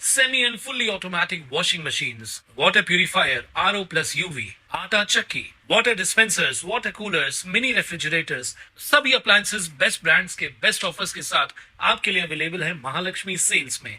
semi and fully automatic washing machines, water purifier, RO plus UV, आटा chakki, water dispensers, water coolers, mini refrigerators, सभी appliances best brands के best offers के साथ आपके लिए available है महालक्ष्मी सेल्स में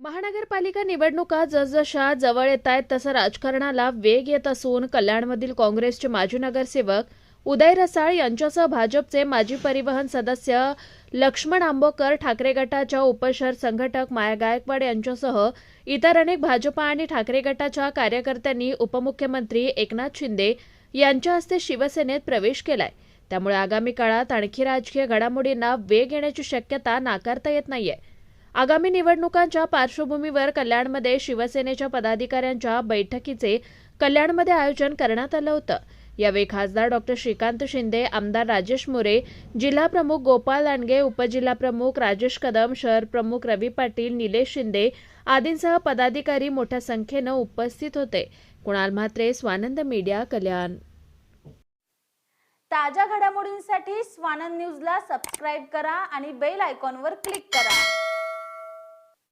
महानगरपालिका निवडणुका जसजशा जवळ येत आहेत तसं राजकारणाला वेग येत असून कल्याणमधील काँग्रेसचे माजी नगरसेवक उदय रसाळ यांच्यासह भाजपचे माजी परिवहन सदस्य लक्ष्मण आंबोकर ठाकरे गटाच्या उपशहर संघटक माया गायकवाड यांच्यासह इतर अनेक भाजपा आणि ठाकरे गटाच्या कार्यकर्त्यांनी उपमुख्यमंत्री एकनाथ शिंदे यांच्या हस्ते शिवसेनेत प्रवेश केलाय. त्यामुळे आगामी काळात आणखी राजकीय घडामोडींना वेग येण्याची शक्यता नाकारता येत नाहीये. आगामी निवडणुकांच्या पार्श्वभूमीवर कल्याणमध्ये शिवसेनेच्या पदाधिकाऱ्यांच्या बैठकीचे कल्याणमध्ये आयोजन करण्यात आलं होतं. यावेळी खासदार डॉक्टर श्रीकांत शिंदे आमदार राजेश मोरे जिल्हा प्रमुख गोपाल लांडगे उपजिल्हा प्रमुख राजेश कदम शहर प्रमुख रवी पाटील निलेश शिंदे आदींसह पदाधिकारी मोठ्या संख्येनं उपस्थित होते. कुणाल म्हात्रे स्वानंद मीडिया कल्याण. ताज्या घडामोडींसाठी स्वानंद न्यूजला सबस्क्राईब करा आणि बेल आयकॉनवर क्लिक करा.